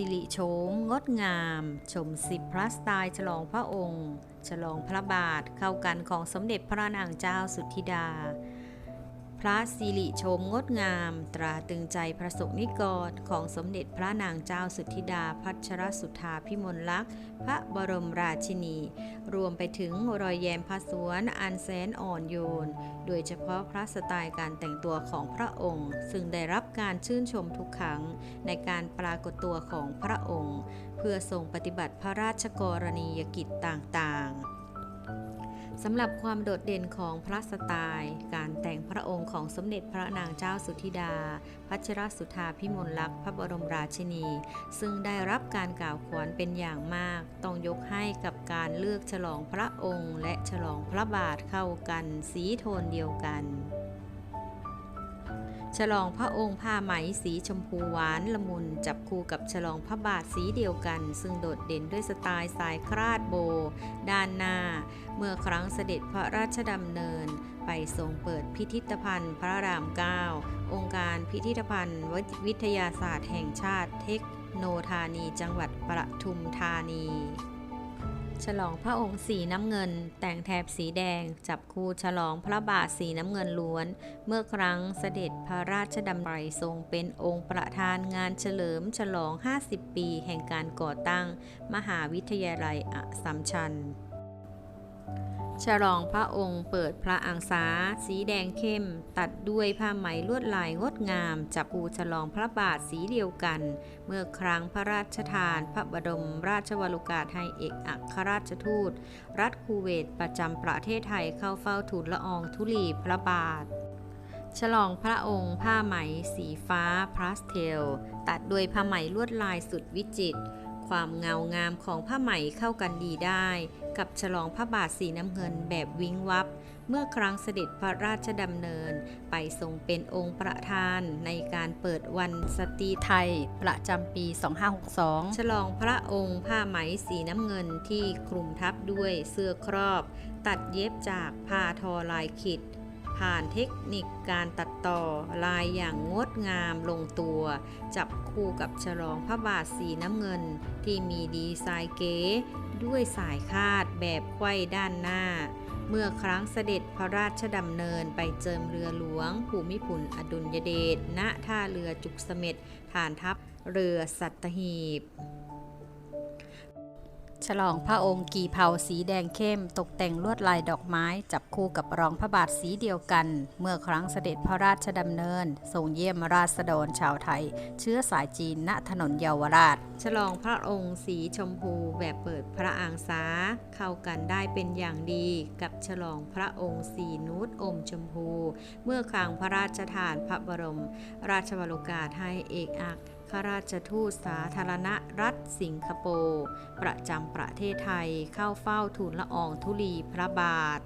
สิริโฉมงดงาม ชมสิบพระสไตล์ฉลองพระองค์ ฉลองพระบาทเข้ากันของสมเด็จพระนางเจ้าสุทธิดา พระสิริโฉมงดงาม ตราตึงใจพระสงฆ์นิกรของสมเด็จพระนางเจ้าสุทธิดาพัชรสุธาพิมลลักษณ์ พระบรมราชินี รวมไปถึงรอยแยมพระสวนอันแสนอ่อนโยน โดยเฉพาะพระสไตล์การแต่งตัวของพระองค์ ซึ่งได้รับการชื่นชมทุกครั้งในการปรากฏตัวของพระองค์ เพื่อทรงปฏิบัติพระราชกรณียกิจต่างๆ สำหรับความโดดเด่นของพระสไตล์ การแต่งพระองค์ของสมเด็จพระนางเจ้าสุธิดา พัชรสุธาพิมลลักษณ์พระบรมราชินี ซึ่งได้รับการกล่าวขวัญเป็นอย่างมาก ต้องยกให้กับการเลือกฉลองพระองค์ และฉลองพระบาทเข้ากันสีโทนเดียวกัน ฉลองพระองค์ผ้าไหมสีชมพูหวานละมุนจับคู่กับฉลองพระบาทสีเดียวกัน ซึ่งโดดเด่นด้วยสไตล์สายคราดโบ ด้านหน้า เมื่อครั้งเสด็จพระราชดำเนิน ไปทรงเปิดพิพิธภัณฑ์พระรามเก้าองค์การพิพิธภัณฑ์วิทยาศาสตร์แห่งชาติเทคโนธานีจังหวัดปทุมธานี ฉลองพระองค์สีน้ำเงิน แต่งแถบสีแดง จับคู่ฉลองพระบาทสีน้ำเงินล้วน เมื่อครั้งเสด็จพระราชดำริทรงเป็นองค์ประธานงานเฉลิมฉลอง 50 ปีแห่งการก่อตั้ง มหาวิทยาลัยอัสสัมชัญ ฉลองพระองค์เปิดพระอังสา สีแดงเข้ม ตัดด้วยผ้าไหมลวดลายงดงาม จับปูฉลองพระบาทสีเดียวกัน เมื่อครั้งพระราชทาน พระบรมราชวโรกาสให้เอกอัครราชทูต รัฐคูเวตประจำประเทศไทยเข้าเฝ้าทูลละอองธุลีพระบาทฉลองพระองค์ผ้าไหมสีฟ้าพาสเทล ตัดด้วยผ้าไหมลวดลายสุดวิจิตร ความเงางามของผ้าไหมเข้ากันดีได้ กับฉลองพระบาทสีน้ำเงินแบบวิ้งวับ เมื่อครั้งเสด็จพระราชดำเนิน ไปทรงเป็นองค์ประธานในการเปิดวันสตรีไทย ประจำปี 2562 ฉลองพระองค์ผ้าไหมสีน้ำเงินที่คลุมทับด้วยเสื้อครอบ ตัดเย็บจากผ้าทอลายขิด ผ่านเทคนิคการตัดต่อลายอย่างงดงามลงตัว จับคู่กับฉลองพระบาทสีน้ำเงิน ที่มีดีไซน์เก๋ด้วยสายคาดแบบไขว้ด้านหน้า เมื่อครั้งเสด็จพระราชดำเนินไปเจิมเรือหลวง ภูมิพลอดุลยเดชณท่าเรือจุกเสม็ดฐานทัพเรือสัตหีบ ฉลองพระองค์กีเผาสีแดงเข้ม ตกแต่งลวดลายดอกไม้จับคู่กับรองพระบาทสีเดียวกัน เมื่อครั้งเสด็จพระราชดำเนินทรงเยี่ยมราษฎรชาวไทย เชื้อสายจีนณถนนเยาวราช ฉลองพระองค์สีชมพูแบบเปิดพระอางสาเข้ากันได้เป็นอย่างดี กับฉลองพระองค์สีนูดอมชมพู เมื่อครั้งพระราชทานพระบรม ราชวโรกาสให้เอกอั ข้าราชทูตสาธารณรัฐสิงคโปร์ ประจำประเทศไทยเข้าเฝ้าทูลละอองธุลีพระบาท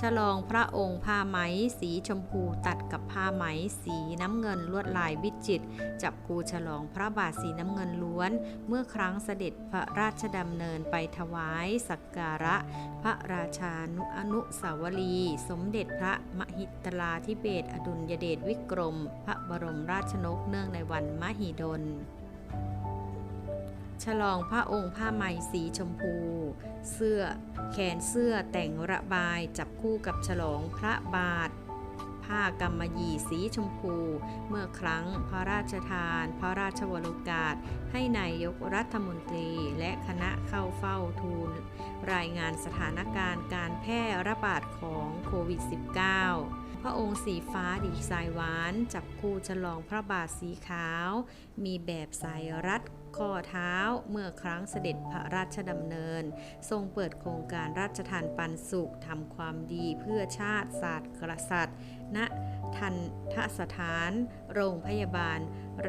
ฉลองพระองค์ผ้าไหม สีชมพูตัดกับผ้าไหม สีน้ำเงินลวดลายวิจิตรจับคูฉลองพระบาทสีน้ำเงินล้วน เมื่อครั้งเสด็จพระราชดำเนินไปถวายสักการะ พระราชานุอนุสาวรีย์สมเด็จพระมหิตลาธิเบศรอดุลยเดชวิกรม พระบรมราชนกเนื่องในวันมหิดล ฉลองพระองค์ผ้าไหมสีชมพู เสื้อแขนเสื้อแต่งระบายจับคู่กับฉลองพระบาท ผ้ากำมะหยี่สีชมพู เมื่อครั้งพระราชทาน พระราชวโรกาส ให้นายกรัฐมนตรีและคณะเข้าเฝ้าทูล รายงานสถานการณ์การแพร่ระบาดของโควิด -19 พระองค์สีฟ้าดีไซน์หวาน จับคู่ฉลองพระบาทสีขาว มีแบบสายรัด ข้อเท้าเมื่อครั้งเสด็จพระราชดำเนิน ทรงเปิดโครงการราชทานปันสุขทำความดีเพื่อชาติศาสตร์กษัตริย์ ณทันทสถาน โรงพยาบาล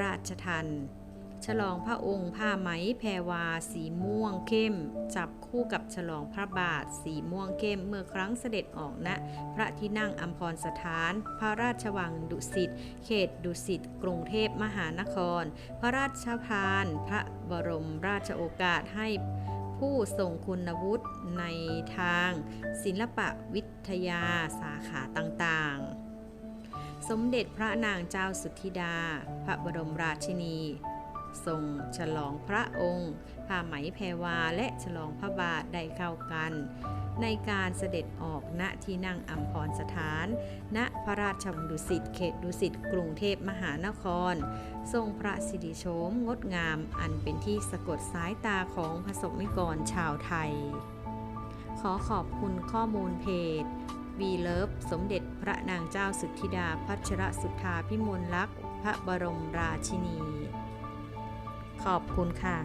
ราชทัน ฉลองพระองค์ผ้าไหมแพรวา สีม่วงเข้ม จับคู่กับฉลองพระบาท สีม่วงเข้มเมื่อครั้งเสด็จออกณพระที่นั่งอัมพรสถาน พระราชวังดุสิตเขตดุสิตกรุงเทพมหานคร พระราชทาน พระบรมราชโอกาสให้ผู้ทรงคุณวุฒิในทาง ศิลปวิทยาสาขาต่างๆ สมเด็จพระนางเจ้าสุทธิดา พระบรมราชินี ทรงฉลองพระองค์ผ้าไหมแพรวาและฉลองพระบาทได้เข้ากัน ในการเสด็จออกณที่นั่งอัมพรสถาน ณพระราชวังดุสิตเขตดุสิตกรุงเทพมหานคร ทรงพระสิริโฉมงดงามอันเป็นที่สะกดสายตาของพระสงฆ์นิกรชาวไทย ขอขอบคุณข้อมูลเพจวีเลิฟสมเด็จพระนางเจ้าสุทธิดาพัชรสุทธาพิมลลักษณ์พระบรมราชินี ขอบคุณค่ะ